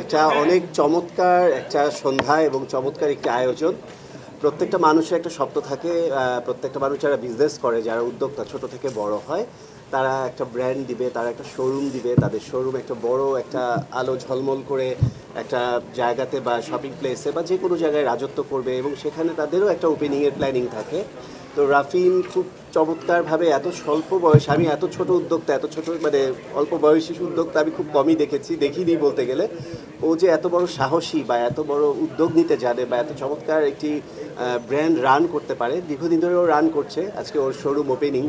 এটা অনেক চমৎকার একটা সন্ধ্যা এবং চমৎকার একটি আয়োজন। প্রত্যেকটা মানুষের একটা স্বপ্ন থাকে প্রত্যেকটা মানুষ যারা বিজনেস করে, যারা উদ্যোক্তা, ছোট থেকে বড় হয়, তারা একটা ব্র্যান্ড দিবে, তারা একটা শোরুম দিবে, তাদের শোরুম একটা বড় একটা আলো ঝলমল করে একটা জায়গাতে বা শপিং প্লেসে বা যে কোনো জায়গায় রাজত্ব করবে এবং সেখানে তাদেরও একটা ওপেনিংয়ের প্ল্যানিং থাকে। তো রাফিন খুব চমৎকারভাবে এত স্বল্প বয়স আমি এত ছোট উদ্যোক্তা এত ছোট মানে অল্প বয়সী উদ্যোক্তা আমি খুব কমই দেখেছি দেখিনি বলতে গেলে। ও যে এত বড় সাহসী বা এত বড় উদ্যোগ নিতে জানে বা এত চমৎকার একটি ব্র্যান্ড রান করতে পারে দীর্ঘদিন ধরে ও রান করছে। আজকে ওর শোরুম ওপেনিং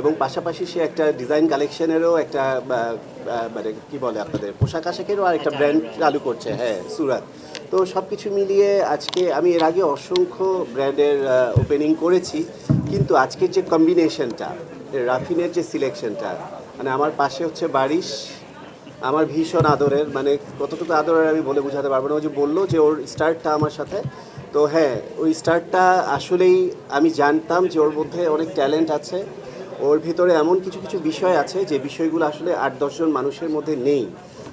এবং পাশাপাশি সে একটা ডিজাইন কালেকশনেরও একটা মানে কি বলে আপনাদের পোশাক আশাকেরও আর একটা ব্র্যান্ড চালু করছে। হ্যাঁ সুরাত। তো সব কিছু মিলিয়ে আজকে আমি এর আগে অসংখ্য ব্র্যান্ডের ওপেনিং করেছি, কিন্তু আজকের যে কম্বিনেশনটা রাফিনের যে সিলেকশনটা মানে আমার পাশে হচ্ছে বারিশ, আমার ভীষণ আদরের মানে কতটুকু আদরের আমি বলে বোঝাতে পারব না, ও যে বলল যে ওর স্টার্টটা আমার সাথে। তো হ্যাঁ ওই স্টার্টটা আসলেই আমি জানতাম যে ওর মধ্যে অনেক ট্যালেন্ট আছে, ওর ভিতরে এমন কিছু কিছু বিষয় আছে, যে বিষয়গুলো আসলে আট দশজন মানুষের মধ্যে নেই।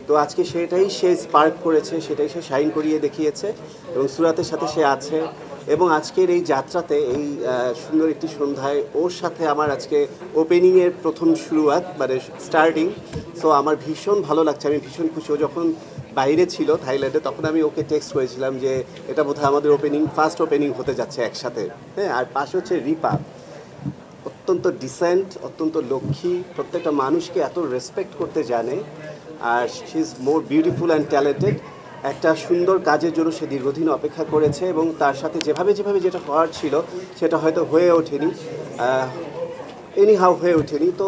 তো আজকে সেটাই সে স্পার্ক করেছে, সেটাই সে শাইন করিয়ে দেখিয়েছে এবং সুরাতের সাথে সে আছে এবং আজকের এই যাত্রাতে, এই সুন্দর একটি সন্ধ্যায় ওর সাথে আমার আজকে ওপেনিংয়ের প্রথম শুরুয়াত মানে স্টার্টিং সো আমার ভীষণ ভালো লাগছে, আমি ভীষণ খুশি। ও যখন বাইরে ছিল থাইল্যান্ডে, তখন আমি ওকে টেক্সট করেছিলাম যে, এটা বোধহয় আমাদের ওপেনিং ফার্স্ট ওপেনিং হতে যাচ্ছে একসাথে। হ্যাঁ আর পাশে হচ্ছে রিপা। অত্যন্ত ডিসেন্ট অত্যন্ত লক্ষ্মী, প্রত্যেকটা মানুষকে এত রেসপেক্ট করতে জানে। আর she is more beautiful and talented একটা সুন্দর কাজের জন্য সে দীর্ঘদিন অপেক্ষা করেছে এবং তার সাথে যেভাবে যেভাবে যেটা হওয়ার ছিল, সেটা হয়তো হয়ে ওঠেনি। এনি হাউ হয়ে ওঠেনি। তো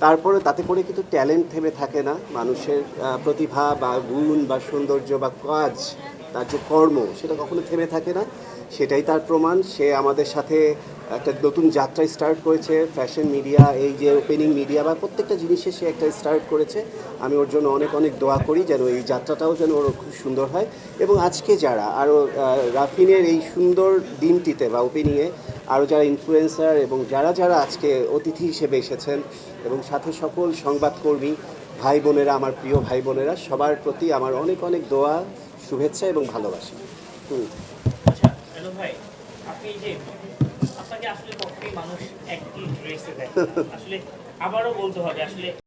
তারপরে তাতে করে কিন্তু ট্যালেন্ট থেমে থাকে না। মানুষের প্রতিভা বা গুণ বা সৌন্দর্য বা কাজ, তার যে কর্ম, সেটা কখনো থেমে থাকে না। সেটাই তার প্রমাণ। সে আমাদের সাথে একটা নতুন যাত্রা স্টার্ট করেছে ফ্যাশন মিডিয়া এই যে ওপেনিং মিডিয়া বা প্রত্যেকটা জিনিসে সে একটা স্টার্ট করেছে। আমি ওর জন্য অনেক অনেক দোয়া করি যেন এই যাত্রাটাও যেন ওর খুব সুন্দর হয়। এবং আজকে যারা, আরও রাফিনের এই সুন্দর দিনটিতে বা ওপেনিংয়ে আরও যারা ইনফ্লুয়েন্সার এবং যারা যারা আজকে অতিথি হিসেবে এসেছেন এবং সাথে সকল সংবাদকর্মী, ভাই বোনেরা, আমার প্রিয় ভাই বোনেরা, সবার প্রতি আমার অনেক অনেক দোয়া, শুভেচ্ছা এবং ভালোবাসা। হুম। আচ্ছা ভাই, আপনি যে আপনাকে আসলে কখনোই মানুষ একই ড্রেসে দেখে আসলে আবারও বলতে হবে আসলে